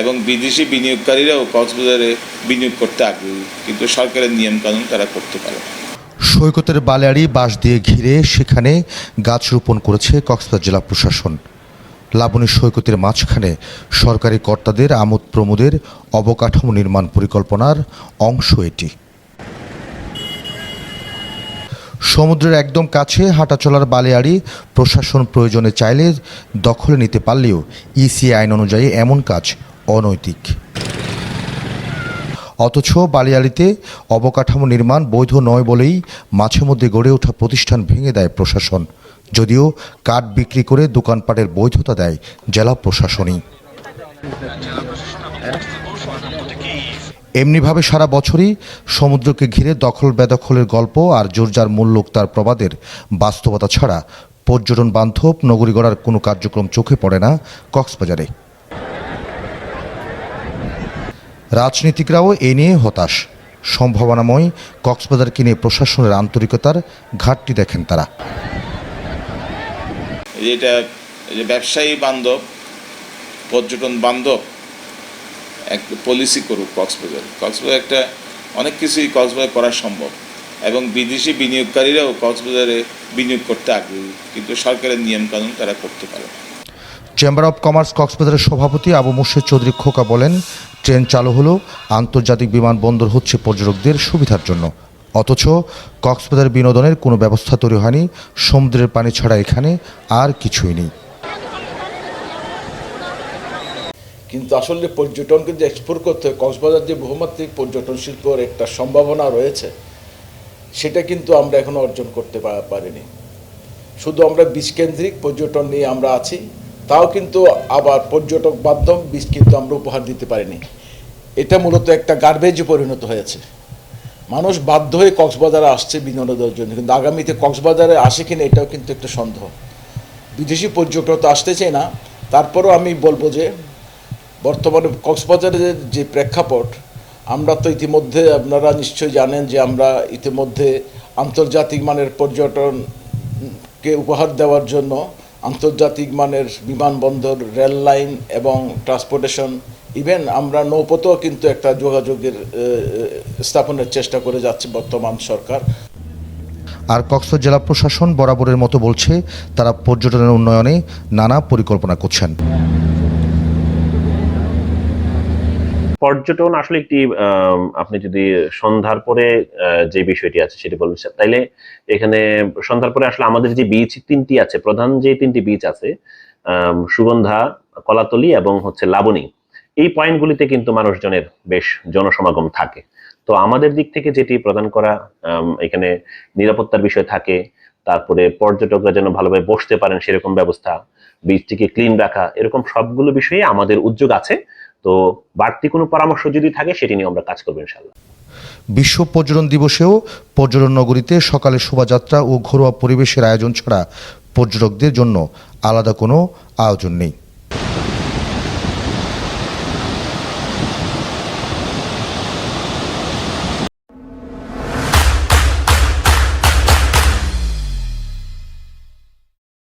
এবং বিদেশি বিনিয়োগকারীরাও কক্সবাজারে বিনিয়োগ করতে আগ্রহী। কিন্তু সরকারের নিয়মকানুন তারা করতে পারে সৈকতের বালিয়াড়ি বাঁশ দিয়ে ঘিরে সেখানে গাছ রোপণ করেছে কক্সবাজার জেলা প্রশাসন। লাবণী সৈকতের মাঝখানে সরকারি কর্তাদের আমোদ প্রমোদের অবকাঠামো নির্মাণ পরিকল্পনার অংশ এটি। সমুদ্রের একদম কাছে হাঁটাচলার বালিয়াড়ি প্রশাসন প্রয়োজনে চাইলে দখলে নিতে পারলেও ইসি আইন অনুযায়ী এমন কাজ অনৈতিক। অথচ বালিয়ালিতে অবকাঠামো নির্মাণ বৈধ নয় বলেই মাঝে মধ্যে গড়ে ওঠা প্রতিষ্ঠান ভেঙে দেয় প্রশাসন। যদিও কাঠ বিক্রি করে দোকানপাটের বৈধতা দেয় জেলা প্রশাসনই। এমনিভাবে সারা বছরই সমুদ্রকে ঘিরে দখল বেদখলের গল্প আর জোরজার মূল্যক তার প্রবাদের বাস্তবতা ছাড়া পর্যটন বান্ধব নগরী গড়ার কোনো কার্যক্রম চোখে পড়ে না কক্সবাজারে। রাজনীতিকরাও এ নিয়ে হতাশ। সম্ভাবনাময় কক্সবাজারকে নিয়ে প্রশাসনের আন্তরিকতার ঘাটতি দেখেন তারা। এটা ব্যবসায়ী বান্ধব, পর্যটন বান্ধব, এক পলিসি করুক কক্সবাজার। কক্সবাজার একটা অনেক কিছুই কক্সবাজার করা সম্ভব এবং বিদেশি বিনিয়োগকারীরাও কক্সবাজারে বিনিয়োগ করতে আগ্রহী, কিন্তু সরকারের নিয়মকানুন তারা করতে পারে না। চেম্বার অব কমার্স কক্সবাজারের সভাপতি আবু মুর্শেদ চৌধুরী খোকা বলেন, ট্রেন চালু হলো, আন্তর্জাতিক বিমানবন্দর হচ্ছে পর্যটকদের সুবিধার জন্য। অথচ কক্সবাজার বিনোদনের কোনো ব্যবস্থা তৈরি হয়নি, সমুদ্রের পানি ছাড়া এখানে আর কিছুই নেই। কিন্তু আসলে পর্যটনকে যে এক্সপ্লোর করতে হয়, কক্সবাজার যে বহুমাত্রিক পর্যটন শিল্পের একটা সম্ভাবনা রয়েছে, সেটা কিন্তু আমরা এখনও অর্জন করতে পারিনি। শুধু আমরা বীজ কেন্দ্রিক পর্যটন নিয়ে আমরা আছি তাও কিন্তু আবার পর্যটক বান্ধব বীজ কিন্তু আমরা উপহার দিতে পারিনি। এটা মূলত একটা গার্বেজে পরিণত হয়েছে। মানুষ বাধ্য হয়ে কক্সবাজারে আসছে বিনোদনের জন্য, কিন্তু আগামীতে কক্সবাজারে আসে কিনা এটাও কিন্তু একটা সন্দেহ। বিদেশি পর্যটক তো আসতে চায় না। তারপরেও আমি বলব যে, বর্তমানে কক্সবাজারের যে প্রেক্ষাপট, আমরা তো ইতিমধ্যে আপনারা নিশ্চয়ই জানেন যে আমরা ইতিমধ্যে আন্তর্জাতিক মানের পর্যটনকে উপহার দেওয়ার জন্য আন্তর্জাতিক মানের বিমানবন্দর, রেল লাইন এবং ট্রান্সপোর্টেশন। ইভেন আমরা নৌপথেও কিন্তু একটা যোগাযোগের স্থাপনের চেষ্টা করে যাচ্ছে বর্তমান সরকার। আর কক্সবাজার জেলা প্রশাসন বরাবরের মতো বলছে, তারা পর্যটনের উন্নয়নে নানা পরিকল্পনা করছেন। পর্যটন আসলে একটি আপনি যদি সন্ধ্যার পরে যে বিষয়টি আছে সেটি বলবেন। তাইলে এখানে সন্ধ্যার পরে আসলে আমাদের যে বিচ তিনটি আছে, প্রধান যে তিনটি বিচ আছে সুগন্ধা, কলাতলি এবং হচ্ছে লাবণী, এই পয়েন্টগুলিতে কিন্তু মানুষজনের বেশ জনসমাগম থাকে তো আমাদের দিক থেকে যেটি প্রদান করা এখানে নিরাপত্তার বিষয় থাকে, তারপরে পর্যটকরা যেন ভালোভাবে বসতে পারেন সেরকম ব্যবস্থা বীজটিকে ক্লিন রাখা, এরকম সবগুলো বিষয়ে আমাদের উদ্যোগ আছে তো বাড়তি কোনো পরামর্শ যদি থাকে, সেটি নিয়ে আমরা কাজ করব ইনশাল্লাহ বিশ্ব পর্যটন দিবসেও পর্যটন নগরীতে সকালে শোভাযাত্রা ও ঘরোয়া পরিবেশের আয়োজন ছাড়া পর্যটকদের জন্য আলাদা কোনো আয়োজন নেই।